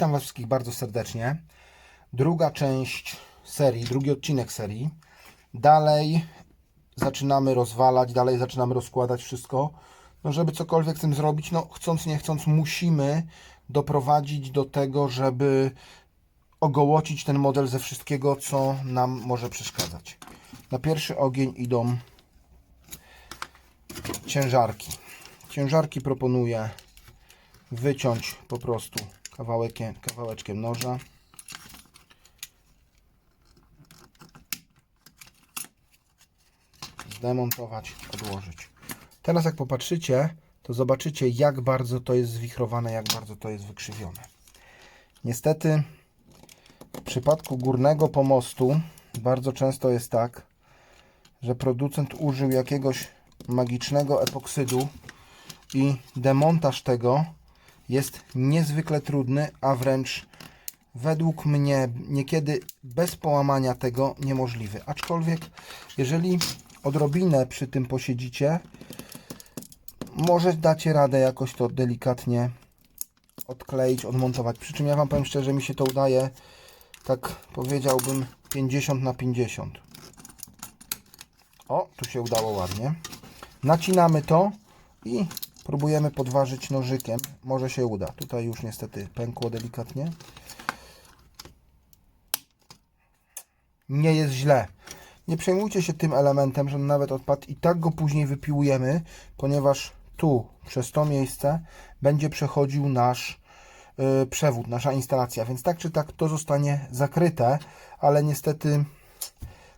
Witam Was wszystkich bardzo serdecznie. Druga część serii, drugi odcinek serii. Dalej zaczynamy rozwalać, dalej zaczynamy rozkładać wszystko. No, żeby cokolwiek z tym zrobić, no chcąc nie chcąc, musimy doprowadzić do tego, żeby ogołocić ten model ze wszystkiego, co nam może przeszkadzać. Na pierwszy ogień idą ciężarki. Ciężarki proponuję wyciąć po prostu kawałekiem, kawałeczkiem noża. Zdemontować, odłożyć. Teraz jak popatrzycie, to zobaczycie jak bardzo to jest zwichrowane, jak bardzo to jest wykrzywione. Niestety w przypadku górnego pomostu bardzo często jest tak, że producent użył jakiegoś magicznego epoksydu i demontaż tego jest niezwykle trudny, a wręcz według mnie niekiedy bez połamania tego niemożliwy. Aczkolwiek jeżeli odrobinę przy tym posiedzicie, może dacie radę jakoś to delikatnie odkleić, odmontować. Przy czym ja Wam powiem szczerze, mi się to udaje tak powiedziałbym 50 na 50. O, tu się udało ładnie. Nacinamy to i próbujemy podważyć nożykiem. Może się uda. Tutaj już niestety pękło delikatnie. Nie jest źle. Nie przejmujcie się tym elementem, że nawet odpadł i tak go później wypiłujemy, ponieważ tu, przez to miejsce, będzie przechodził nasz yy, przewód, nasza instalacja. Więc tak czy tak to zostanie zakryte, ale niestety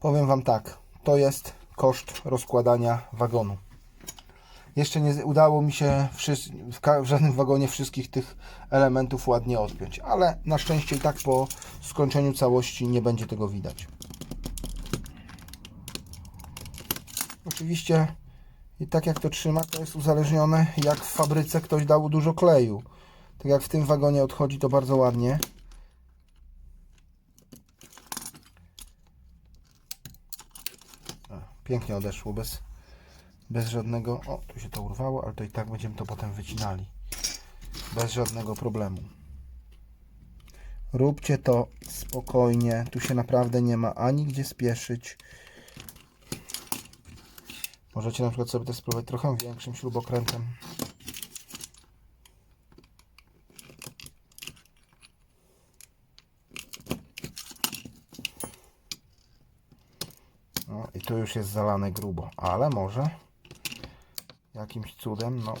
powiem Wam tak, to jest koszt rozkładania wagonu. Jeszcze nie udało mi się w, żadnym wagonie wszystkich tych elementów ładnie odpiąć, ale na szczęście i tak po skończeniu całości nie będzie tego widać. Oczywiście i tak jak to trzyma, to jest uzależnione jak w fabryce ktoś dał dużo kleju. Tak jak w tym wagonie odchodzi to bardzo ładnie. Pięknie odeszło bez, bez żadnego. O, tu się to urwało, ale to i tak będziemy to potem wycinali. Bez żadnego problemu. Róbcie to spokojnie. Tu się naprawdę nie ma ani gdzie spieszyć. Możecie na przykład sobie to spróbować trochę większym śrubokrętem. No i tu już jest zalane grubo, ale może jakimś cudem, no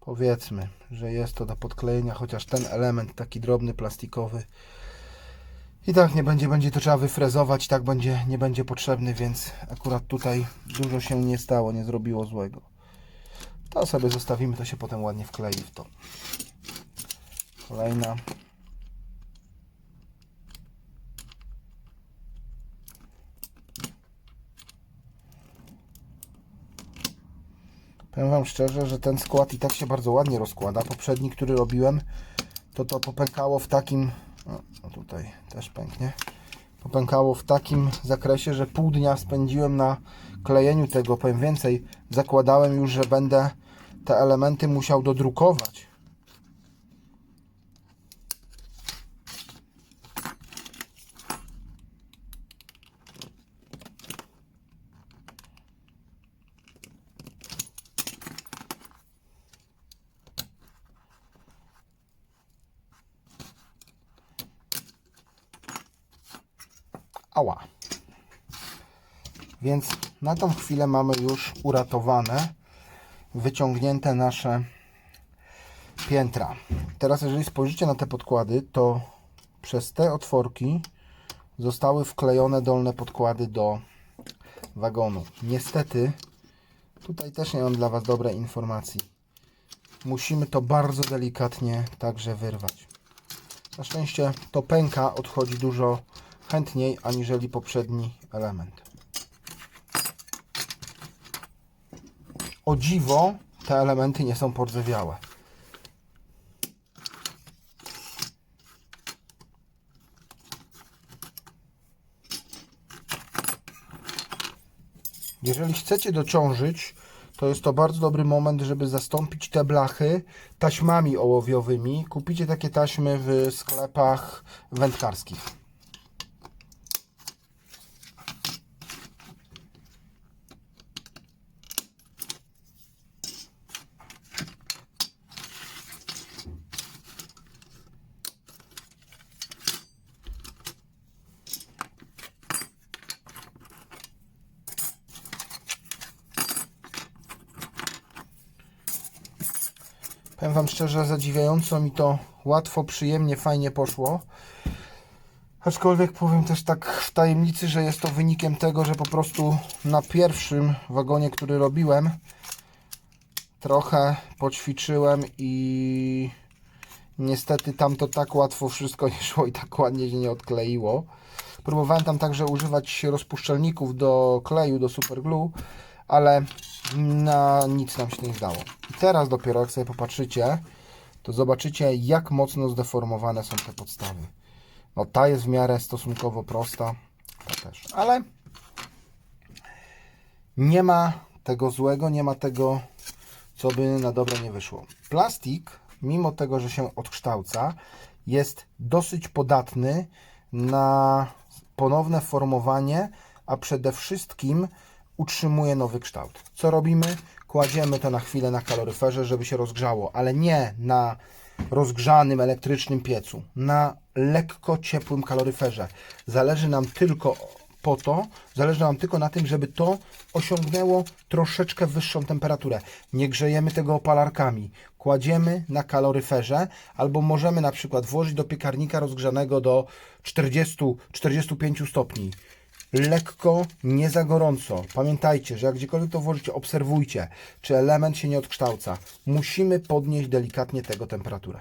powiedzmy, że jest to do podklejenia, chociaż ten element taki drobny, plastikowy i tak nie będzie, będzie to trzeba wyfrezować, tak będzie, nie będzie potrzebny, więc akurat tutaj dużo się nie stało, nie zrobiło złego. To sobie zostawimy, to się potem ładnie wklei w to. Kolejna. Powiem Wam szczerze, że ten skład i tak się bardzo ładnie rozkłada. Poprzedni, który robiłem, to to popękało w takim... O, tutaj też pęknie. Popękało w takim zakresie, że pół dnia spędziłem na klejeniu tego. Powiem więcej, zakładałem już, że będę te elementy musiał dodrukować. Ała. Więc na tą chwilę mamy już uratowane, wyciągnięte nasze piętra. Teraz jeżeli spojrzycie na te podkłady, to przez te otworki zostały wklejone dolne podkłady do wagonu. Niestety, tutaj też nie mam dla Was dobrej informacji. Musimy to bardzo delikatnie także wyrwać. Na szczęście to pęka odchodzi dużo chętniej aniżeli poprzedni element. O dziwo te elementy nie są pordzewiałe. Jeżeli chcecie dociążyć, to jest to bardzo dobry moment, żeby zastąpić te blachy taśmami ołowiowymi. Kupicie takie taśmy w sklepach wędkarskich. Szczerze, zadziwiająco mi to łatwo, przyjemnie, fajnie poszło. Aczkolwiek powiem też tak w tajemnicy, że jest to wynikiem tego, że po prostu na pierwszym wagonie, który robiłem, trochę poćwiczyłem i niestety tam to tak łatwo wszystko nie szło i tak ładnie się nie odkleiło. Próbowałem tam także używać rozpuszczalników do kleju, do superglue, ale na nic nam się nie zdało. I teraz dopiero jak sobie popatrzycie, to zobaczycie jak mocno zdeformowane są te podstawy. No ta jest w miarę stosunkowo prosta, ta też, ale nie ma tego złego, nie ma tego, co by na dobre nie wyszło. Plastik, mimo tego, że się odkształca, jest dosyć podatny na ponowne formowanie, a przede wszystkim utrzymuje nowy kształt. Co robimy? Kładziemy to na chwilę na kaloryferze, żeby się rozgrzało, ale nie na rozgrzanym elektrycznym piecu, na lekko ciepłym kaloryferze. Zależy nam tylko po to, zależy nam tylko na tym, żeby to osiągnęło troszeczkę wyższą temperaturę. Nie grzejemy tego opalarkami. Kładziemy na kaloryferze, albo możemy na przykład włożyć do piekarnika rozgrzanego do 40-45 stopni lekko, nie za gorąco. Pamiętajcie, że jak gdziekolwiek to włożycie, obserwujcie, czy element się nie odkształca. Musimy podnieść delikatnie tego temperaturę.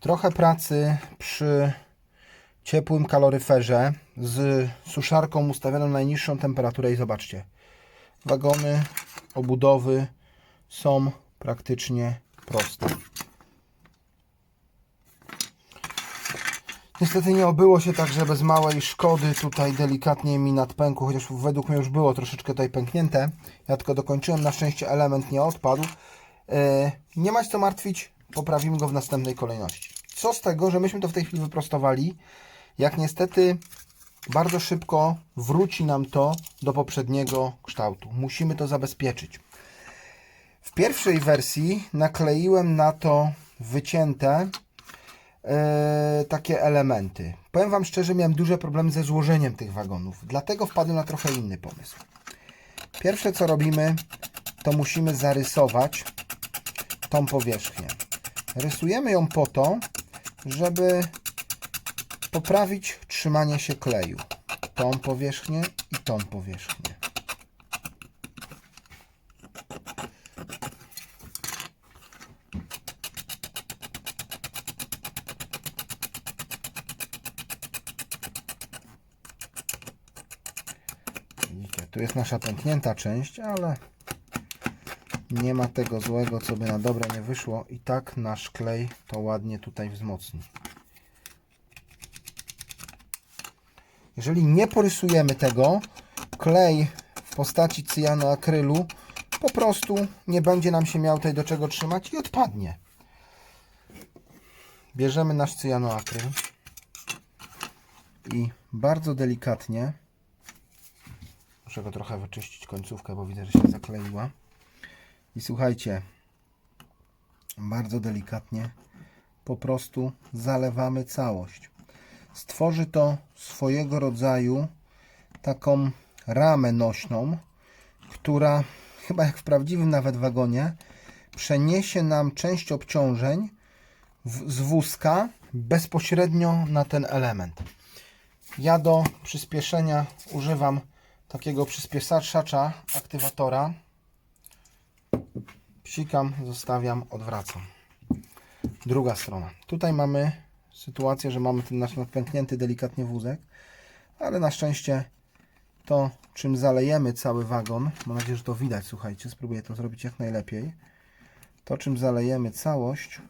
Trochę pracy przy ciepłym kaloryferze z suszarką ustawioną na najniższą temperaturę i zobaczcie. Wagony, obudowy są praktycznie proste. Niestety nie obyło się tak, że bez małej szkody tutaj delikatnie mi nadpękło, chociaż według mnie już było troszeczkę tutaj pęknięte. Ja tylko dokończyłem, na szczęście element nie odpadł. E, nie ma się co martwić, poprawimy go w następnej kolejności. Co z tego, że myśmy to w tej chwili wyprostowali, jak niestety bardzo szybko wróci nam to do poprzedniego kształtu. Musimy to zabezpieczyć. W pierwszej wersji nakleiłem na to wycięte e, takie elementy. Powiem Wam szczerze, miałem duże problemy ze złożeniem tych wagonów, dlatego wpadłem na trochę inny pomysł. Pierwsze co robimy, to musimy zarysować tą powierzchnię. Rysujemy ją po to, żeby poprawić trzymanie się kleju. Tą powierzchnię i tą powierzchnię. Tu jest nasza pęknięta część, ale nie ma tego złego, co by na dobre nie wyszło. I tak nasz klej to ładnie tutaj wzmocni. Jeżeli nie porysujemy tego, klej w postaci cyjanoakrylu po prostu nie będzie nam się miał tutaj do czego trzymać i odpadnie. Bierzemy nasz cyjanoakryl i bardzo delikatnie Muszę go trochę wyczyścić końcówkę, bo widzę, że się zakleiła. I słuchajcie, bardzo delikatnie po prostu zalewamy całość. Stworzy to swojego rodzaju taką ramę nośną, która chyba jak w prawdziwym nawet wagonie przeniesie nam część obciążeń w, z wózka bezpośrednio na ten element. Ja do przyspieszenia używam takiego przyspieszacza aktywatora. Psikam, zostawiam, odwracam. Druga strona. Tutaj mamy sytuację, że mamy ten nasz nadpęknięty delikatnie wózek, ale na szczęście to, czym zalejemy cały wagon, mam nadzieję, że to widać, słuchajcie, spróbuję to zrobić jak najlepiej. To, czym zalejemy całość,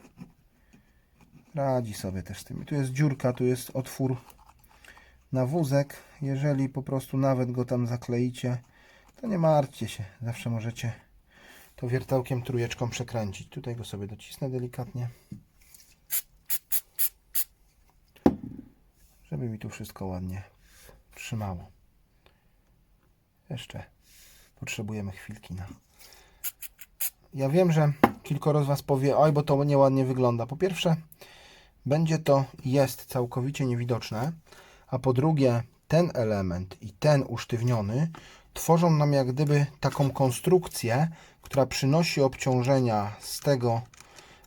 radzi sobie też z tym. Tu jest dziurka, tu jest otwór na wózek. Jeżeli po prostu nawet go tam zakleicie, to nie martwcie się. Zawsze możecie to wiertełkiem trójeczką przekręcić. Tutaj go sobie docisnę delikatnie. Żeby mi tu wszystko ładnie trzymało. Jeszcze potrzebujemy chwilki na. Ja wiem, że kilkoro z Was powie, oj, bo to nieładnie wygląda. Po pierwsze, będzie to jest całkowicie niewidoczne, a po drugie, ten element i ten usztywniony tworzą nam jak gdyby taką konstrukcję, która przynosi obciążenia z tego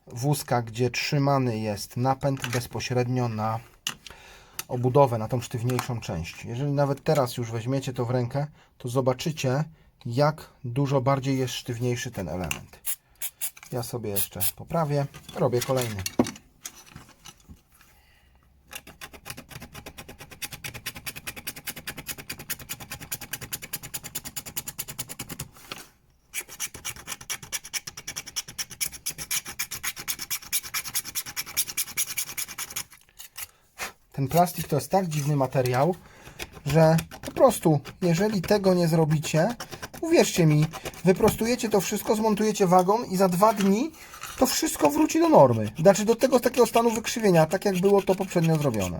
wózka, gdzie trzymany jest napęd bezpośrednio na obudowę, na tą sztywniejszą część. Jeżeli nawet teraz już weźmiecie to w rękę, to zobaczycie, jak dużo bardziej jest sztywniejszy ten element. Ja sobie jeszcze poprawię, robię kolejny. Ten plastik to jest tak dziwny materiał, że po prostu, jeżeli tego nie zrobicie, uwierzcie mi, wyprostujecie to wszystko, zmontujecie wagon i za dwa dni to wszystko wróci do normy. Znaczy do tego takiego stanu wykrzywienia, tak jak było to poprzednio zrobione.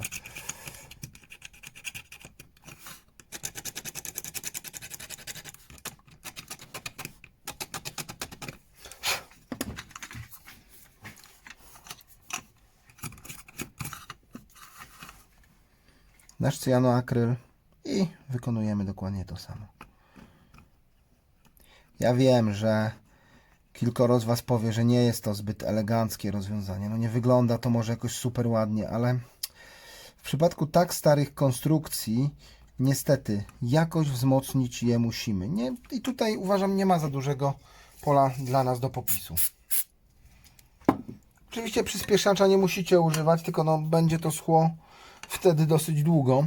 Nasz cyjanoakryl i wykonujemy dokładnie to samo. Ja wiem, że kilkoro z Was powie, że nie jest to zbyt eleganckie rozwiązanie. No nie wygląda to może jakoś super ładnie, ale w przypadku tak starych konstrukcji niestety jakoś wzmocnić je musimy. Nie, I tutaj uważam nie ma za dużego pola dla nas do popisu. Oczywiście przyspieszacza nie musicie używać, tylko no, będzie to schło wtedy dosyć długo.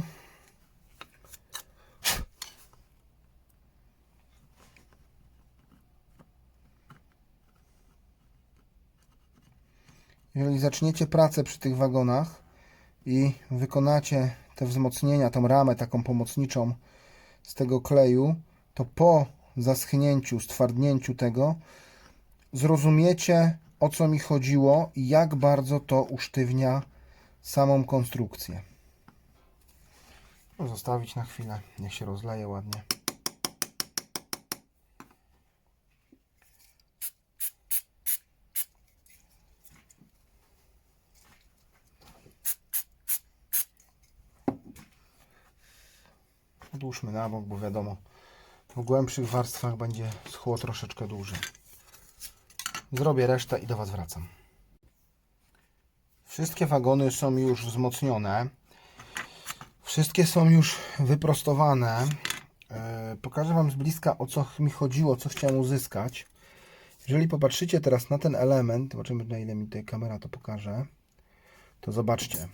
Jeżeli zaczniecie pracę przy tych wagonach i wykonacie te wzmocnienia, tą ramę taką pomocniczą z tego kleju, to po zaschnięciu, stwardnięciu tego zrozumiecie o co mi chodziło i jak bardzo to usztywnia samą konstrukcję. No, Zostawić na chwilę, niech się rozleje ładnie. Odłóżmy na bok, bo wiadomo, w głębszych warstwach będzie schło troszeczkę dłużej. Zrobię resztę i do Was wracam. Wszystkie wagony są już wzmocnione. Wszystkie są już wyprostowane. E, Pokażę Wam z bliska o co mi chodziło, co chciałem uzyskać. Jeżeli popatrzycie teraz na ten element, zobaczymy na ile mi tutaj kamera to pokaże, to zobaczcie.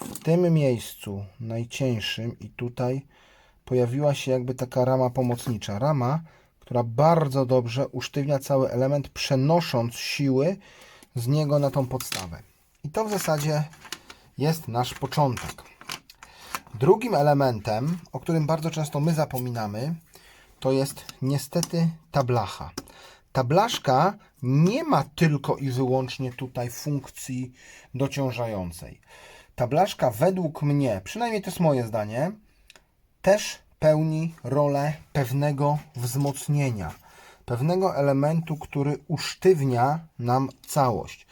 W tym miejscu najcieńszym i tutaj pojawiła się jakby taka rama pomocnicza. Rama, która bardzo dobrze usztywnia cały element, przenosząc siły z niego na tą podstawę. I to w zasadzie jest nasz początek. Drugim elementem, o którym bardzo często my zapominamy, to jest niestety ta blacha. Ta blaszka nie ma tylko i wyłącznie tutaj funkcji dociążającej. Ta blaszka według mnie, przynajmniej to jest moje zdanie, też pełni rolę pewnego wzmocnienia, pewnego elementu, który usztywnia nam całość.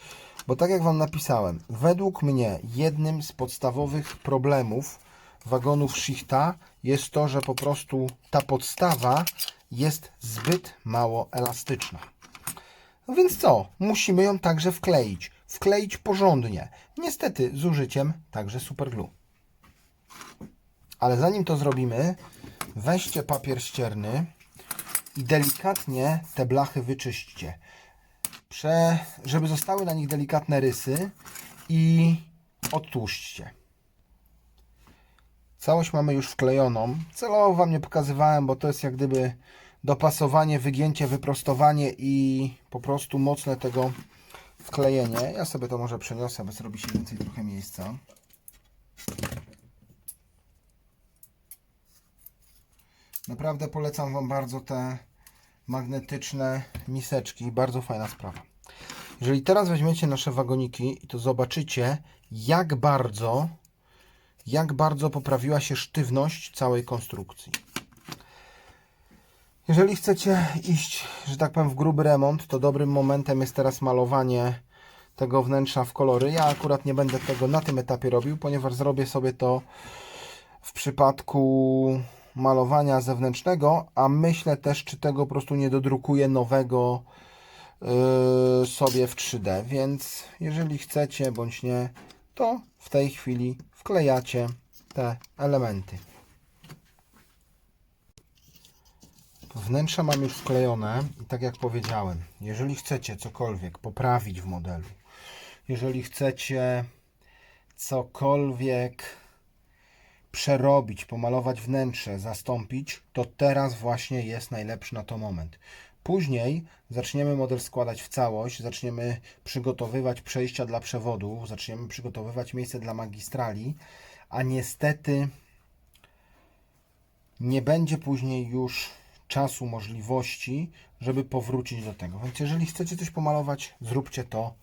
Bo tak jak Wam napisałem, według mnie jednym z podstawowych problemów wagonów Schichta jest to, że po prostu ta podstawa jest zbyt mało elastyczna. No więc co? Musimy ją także wkleić. Wkleić porządnie. Niestety z użyciem także superglue. Ale zanim to zrobimy, weźcie papier ścierny i delikatnie te blachy wyczyśćcie. Prze, żeby zostały na nich delikatne rysy i odtłuszczcie. Całość mamy już wklejoną. Celowo Wam nie pokazywałem, bo to jest jak gdyby dopasowanie, wygięcie, wyprostowanie i po prostu mocne tego wklejenie. Ja sobie to może przeniosę, aby zrobi się więcej trochę miejsca. Naprawdę polecam Wam bardzo te magnetyczne miseczki. Bardzo fajna sprawa. Jeżeli teraz weźmiecie nasze wagoniki, to zobaczycie, jak bardzo, jak bardzo poprawiła się sztywność całej konstrukcji. Jeżeli chcecie iść, że tak powiem, w gruby remont, to dobrym momentem jest teraz malowanie tego wnętrza w kolory. Ja akurat nie będę tego na tym etapie robił, ponieważ zrobię sobie to w przypadku malowania zewnętrznego, a myślę też, czy tego po prostu nie dodrukuję nowego yy, sobie w 3D, więc jeżeli chcecie bądź nie, to w tej chwili wklejacie te elementy. Wnętrze mam już wklejone i tak jak powiedziałem, jeżeli chcecie cokolwiek poprawić w modelu, jeżeli chcecie cokolwiek przerobić, pomalować wnętrze, zastąpić, to teraz właśnie jest najlepszy na to moment. Później zaczniemy model składać w całość, zaczniemy przygotowywać przejścia dla przewodów, zaczniemy przygotowywać miejsce dla magistrali, a niestety nie będzie później już czasu, możliwości, żeby powrócić do tego. Więc jeżeli chcecie coś pomalować, zróbcie to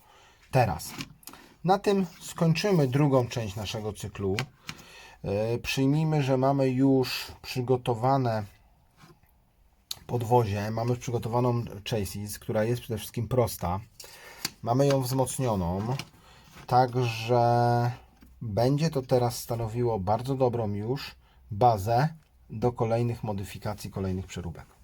teraz. Na tym skończymy drugą część naszego cyklu. Yy, Przyjmijmy, że mamy już przygotowane podwozie, mamy przygotowaną chassis, która jest przede wszystkim prosta. Mamy ją wzmocnioną, także będzie to teraz stanowiło bardzo dobrą już bazę do kolejnych modyfikacji, kolejnych przeróbek.